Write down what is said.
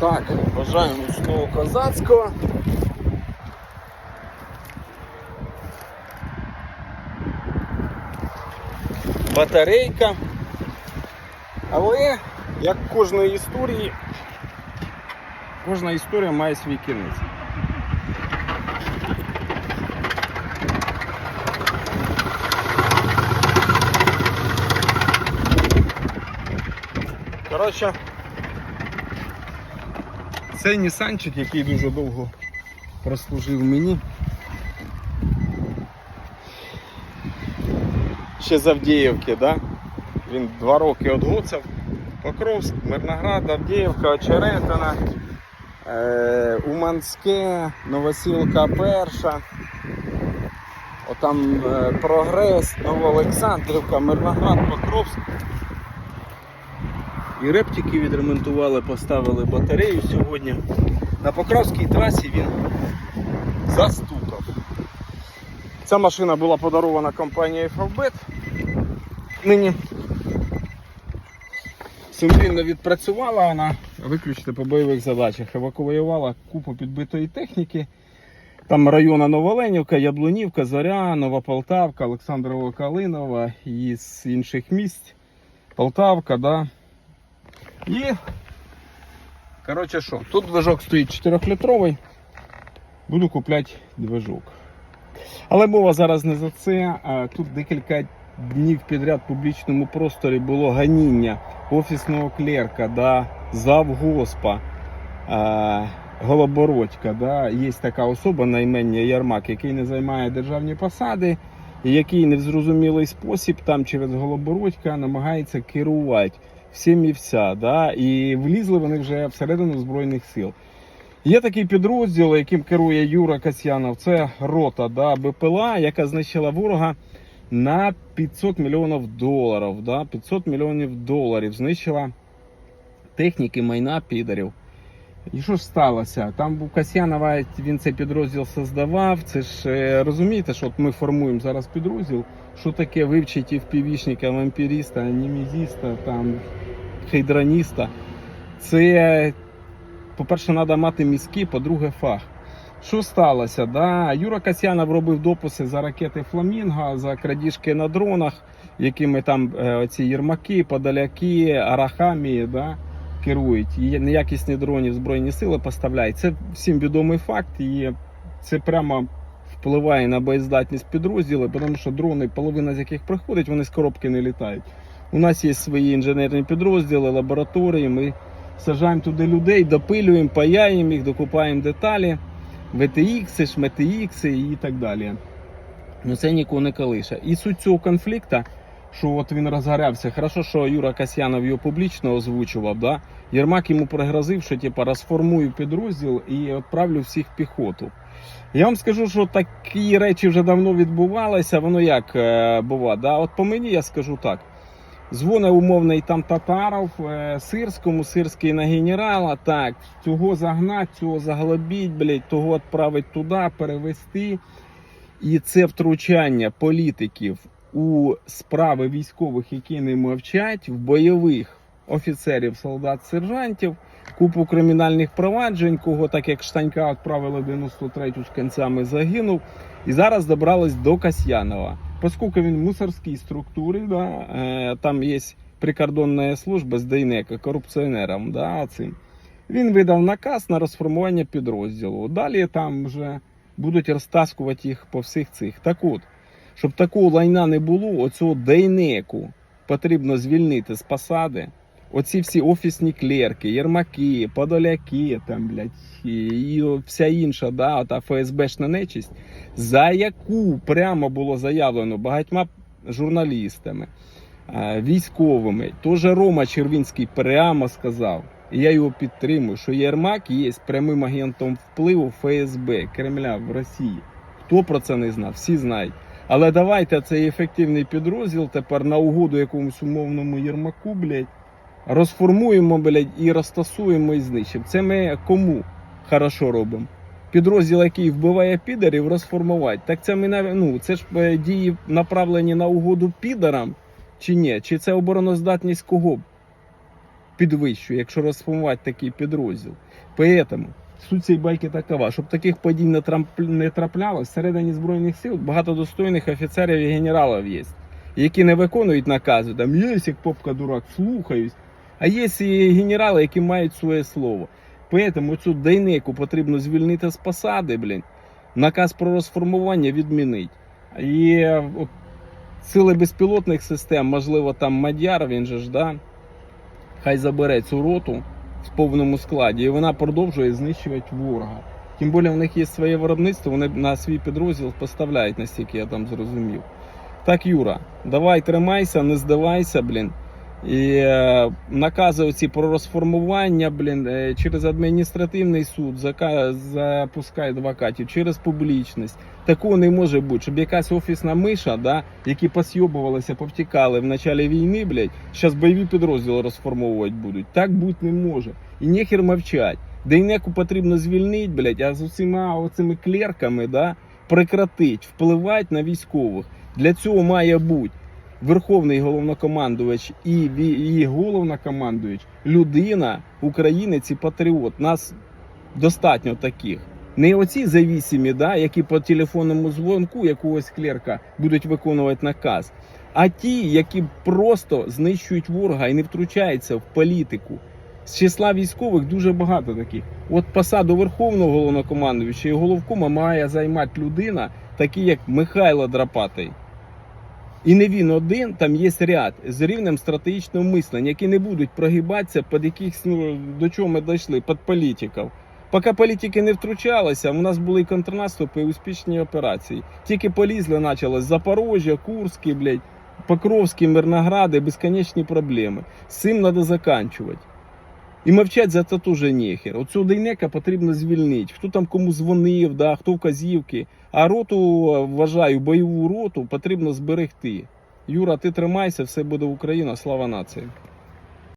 Так, бажаю міцного козацького. Батарейка. Але, як кожної історії, кожна історія має свій кінець. Коротше, цей Нісанчик, який дуже довго прослужив мені. Ще з Авдіївки, да? він два роки одгуцав. Покровськ, Мирноград, Авдіївка, Очеретина, е, Уманське, Новосілка Перша. Отам е, Прогрес, Новоолександрівка, Мирноград, Покровськ. І рептики відремонтували, поставили батарею сьогодні. На Покровській трасі він застукав. Ця машина була подарована компанією Favbet. Нині сумлінно відпрацювала вона, виключно по бойових задачах. Евакуювала купу підбитої техніки. Там района Новоленівка, Яблунівка, Зоря, Нова Полтавка, Олександрова Калинова і з інших місць. Полтавка, да. І, коротше що, тут движок стоїть 4-літровий. Буду купляти движок. Але мова зараз не за це. Тут декілька днів підряд в публічному просторі було ганіння офісного клерка, да, завгоспа, Голобородька. Да. Є така особа на імення Ярмак, який не займає державні посади, і який не в зрозумілий спосіб там через Голобородька намагається керувати всім і вся. Да. І влізли вони вже всередину Збройних сил. Є такий підрозділ, яким керує Юра Касьянов. Це рота да, БПЛА, яка знищила ворога на 500 мільйонів доларів. Да, 500 мільйонів доларів знищила техніки, майна підарів. І що ж сталося? Там був Касьянова, він цей підрозділ создавав. Це ж е, розумієте, що от ми формуємо зараз підрозділ. Що таке вивчити впівішника, вампіріста, анімізіста, там, хейдраніста. Це по-перше, треба мати мізки, по-друге, фах. Що сталося? Да? Юра Касьянов робив дописи за ракети Фламінго, за крадіжки на дронах, якими там е, оці єрмаки, подаляки, арахамії да, керують. І неякісні дрони Збройні сили поставляють. Це всім відомий факт, і це прямо впливає на боєздатність підрозділу, тому що дрони, половина з яких приходить, вони з коробки не літають. У нас є свої інженерні підрозділи, лабораторії. Ми сажаємо туди людей, допилюємо, паяємо їх, докупаємо деталі, VTX, шметX і так далі. Ну це нікого не колише. І суть цього конфлікту, що от він розгорявся. Хорошо, що Юра Касьянов його публічно озвучував. Да? Єрмак йому пригрозив, що типу, розформую підрозділ і відправлю всіх піхоту. Я вам скажу, що такі речі вже давно відбувалися. Воно як е, бува, да? От по мені я скажу так. Дзвоне умовний там татаров е, сирському, сирський на генерала. Так, цього загнать, цього заглобіть, блядь, того відправить туди, перевести. І це втручання політиків у справи військових, які не мовчать, в бойових офіцерів, солдат, сержантів, купу кримінальних проваджень, кого так як Штанька відправили 93-ю з кінцями загинув. І зараз добрались до Касьянова. Поскольку він в мусорській структурі, да, е, там є прикордонна служба з Дейнека, корупціонером, да, цим. Він видав наказ на розформування підрозділу. Далі там вже будуть розтаскувати їх по всіх цих. Так от, щоб такого лайна не було, оцього Дейнеку потрібно звільнити з посади. Оці всі офісні клерки, єрмаки, подоляки, там, блядь, і, і вся інша, да, та ФСБшна нечисть, за яку прямо було заявлено багатьма журналістами, е, військовими. Тож Рома Червінський прямо сказав, і я його підтримую, що Єрмак є прямим агентом впливу ФСБ Кремля в Росії. Хто про це не знав, всі знають. Але давайте цей ефективний підрозділ тепер на угоду якомусь умовному Єрмаку, блядь, розформуємо, блядь, і розтасуємо і знищимо. Це ми кому хорошо робимо? Підрозділ, який вбиває підарів, розформувати. Так це ми ну, це ж е, дії направлені на угоду підарам чи ні? Чи це обороноздатність кого? підвищує, якщо розформувати такий підрозділ. Поэтому суть цієї байки такова, щоб таких подій не, трамп- не траплялось, всередині Збройних сил багато достойних офіцерів і генералів є, які не виконують накази, там є як попка дурак, слухаюсь. А є і генерали, які мають своє слово. Поэтому цю дейнику потрібно звільнити з посади, блін. Наказ про розформування відмінить. І сили безпілотних систем, можливо, там Мадяр, він же ж, да, хай забере цю роту в повному складі, і вона продовжує знищувати ворога. Тим більше в них є своє виробництво, вони на свій підрозділ поставляють, настільки я там зрозумів. Так, Юра, давай тримайся, не здавайся, блін. І е, накази оці про розформування, блін, е, через адміністративний суд зака, запускають адвокатів, через публічність. Такого не може бути, щоб якась офісна миша, да, які посйобувалися, повтікали в началі війни, блядь, зараз бойові підрозділи розформовувати будуть. Так бути не може. І нехер мовчать. Дейнеку потрібно звільнити, блядь, а з усіма оцими клерками, да, прекратить, впливати на військових. Для цього має бути Верховний головнокомандувач і її головнокомандувач, людина, українець і патріот. Нас достатньо таких. Не оці завісімі, да, які по телефонному дзвонку якогось клерка будуть виконувати наказ, а ті, які просто знищують ворога і не втручаються в політику. З числа військових дуже багато таких. От посаду Верховного головнокомандувача і головкома має займати людина, такий як Михайло Драпатий. І не він один, там є ряд з рівнем стратегічного мислення, які не будуть прогибатися під якихось, ну, до чого ми дійшли, під політиків. Поки політики не втручалися, у нас були контрнаступи і успішні операції. Тільки полізли, почалось Запорожжя, Курський, блядь, Покровські, Мирногради, безконечні проблеми. З цим треба заканчувати. І мовчать за це теж нехер. Оцю дейнека потрібно звільнити. Хто там кому дзвонив, да, хто вказівки. А роту, вважаю, бойову роту потрібно зберегти. Юра, ти тримайся, все буде Україна, слава нації.